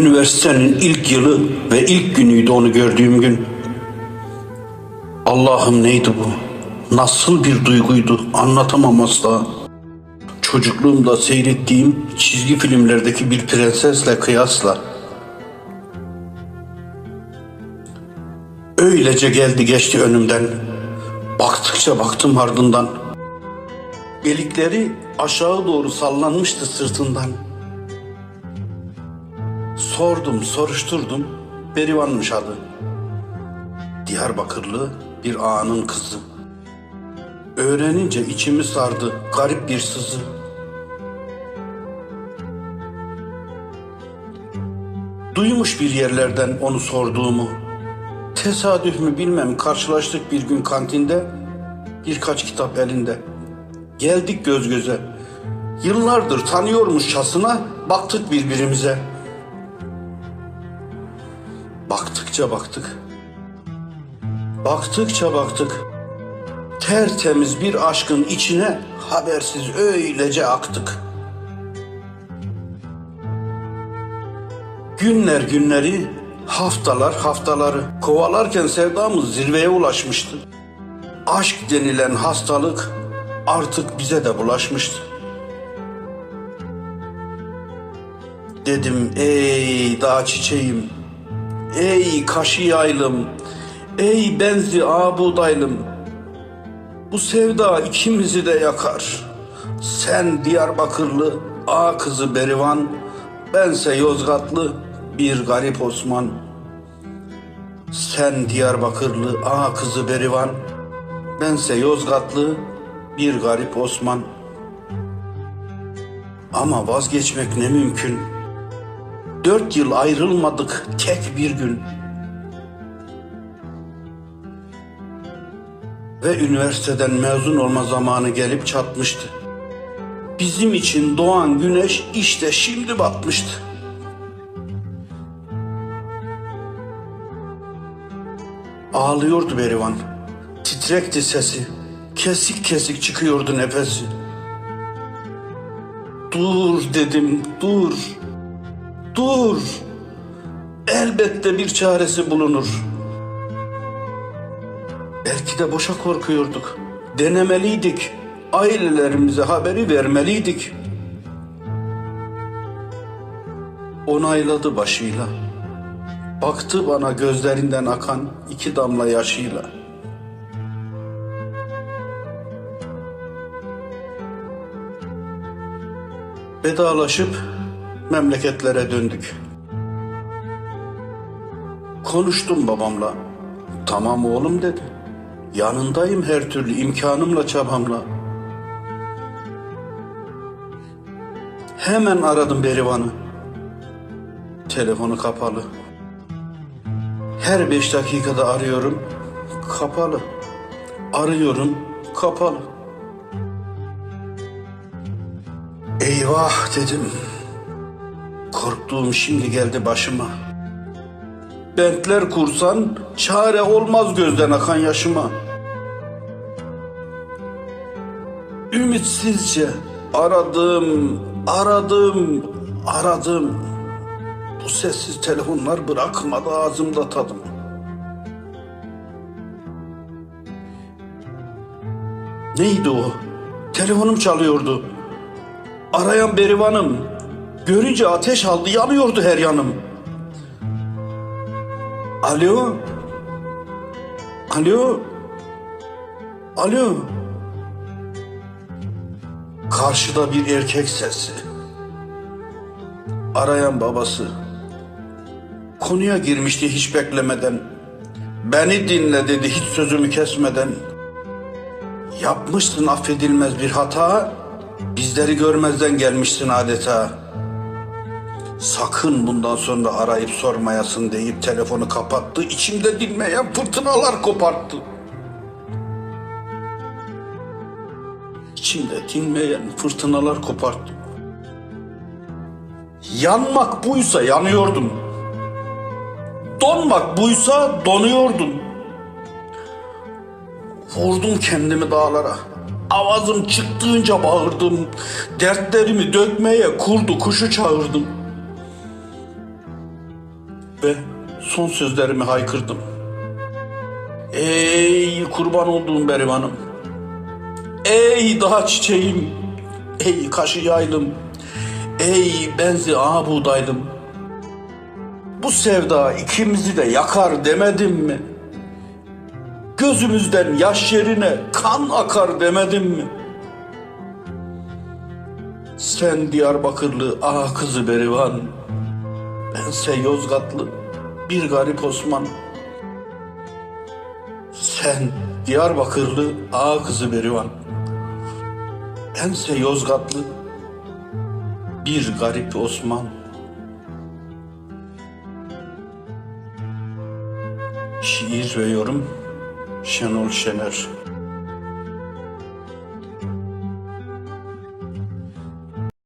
Üniversitenin ilk yılı ve ilk günüydü onu gördüğüm gün. Allah'ım neydi bu? Nasıl bir duyguydu anlatamam asla. Çocukluğumda seyrettiğim çizgi filmlerdeki bir prensesle kıyasla. Öylece geldi geçti önümden. Baktıkça baktım ardından. Belikleri aşağı doğru sallanmıştı sırtından. Sordum, soruşturdum. Berivan'mış adı. Diyarbakırlı bir ağanın kızı. Öğrenince içimi sardı garip bir sızı. Duymuş bir yerlerden onu sorduğumu. Tesadüf mü bilmem karşılaştık bir gün kantinde. Birkaç kitap elinde. Geldik göz göze. Yıllardır tanıyormuşçasına baktık birbirimize. Baktıkça baktık. Baktıkça baktık. Tertemiz bir aşkın içine habersiz öylece aktık. Günler günleri, haftalar haftaları kovalarken sevdamız zirveye ulaşmıştı. Aşk denilen hastalık artık bize de bulaşmıştı. Dedim ey dağ çiçeğim, ey kaşı yaylım, ey benzi ağ buğdaylım. Bu sevda ikimizi de yakar. Sen Diyarbakırlı ağa kızı Berivan, bense Yozgatlı bir garip Osman. Sen Diyarbakırlı ağa kızı Berivan, bense Yozgatlı bir garip Osman. Ama vazgeçmek ne mümkün. Dört yıl ayrılmadık tek bir gün. Ve üniversiteden mezun olma zamanı gelip çatmıştı. Bizim için doğan güneş işte şimdi batmıştı. Ağlıyordu Berivan. Titrekti sesi. Kesik kesik çıkıyordu nefesi. Dur dedim, dur. Dur. Elbette bir çaresi bulunur. Belki de boşa korkuyorduk. Denemeliydik. Ailelerimize haberi vermeliydik. Onayladı başıyla. Baktı bana gözlerinden akan iki damla yaşıyla. Vedalaşıp memleketlere döndük. Konuştum babamla. Tamam oğlum dedi. Yanındayım her türlü imkanımla çabamla. Hemen aradım Berivan'ı. Telefonu kapalı. Her beş dakikada arıyorum. Kapalı. Arıyorum. Kapalı. Eyvah dedim. Korktuğum şimdi geldi başıma. Bentler kursan çare olmaz gözden akan yaşıma. Ümitsizce aradım, aradım, aradım. Bu sessiz telefonlar bırakmadı ağzımda tadım. Neydi o? Telefonum çalıyordu. Arayan Berivan'ım. Görünce ateş aldı, yanıyordu her yanım. Alo? Alo? Alo? Karşıda bir erkek sesi. Arayan babası. Konuya girmişti hiç beklemeden. Beni dinle dedi hiç sözümü kesmeden. Yapmışsın affedilmez bir hata. Bizleri görmezden gelmişsin adeta. Sakın bundan sonra arayıp sormayasın deyip telefonu kapattı. İçimde dinmeyen fırtınalar koparttı. İçimde dinmeyen fırtınalar koparttı. Yanmak buysa yanıyordum. Donmak buysa donuyordum. Vurdum kendimi dağlara. Avazım çıktığınca bağırdım. Dertlerimi dökmeye kurdu kuşu çağırdım. Ve son sözlerimi haykırdım. Ey kurban olduğum Berivan'ım, ey dağ çiçeğim, ey kaşı yaylım, ey benzi ağa buğdaylım. Bu sevda ikimizi de yakar demedim mi? Gözümüzden yaş yerine kan akar demedim mi? Sen Diyarbakırlı ağa kızı Berivan, bense Yozgatlı bir garip Osman. Sen Diyarbakırlı ağa kızı Berivan, bense Yozgatlı bir garip Osman. Şiir ve yorum Şenol Şener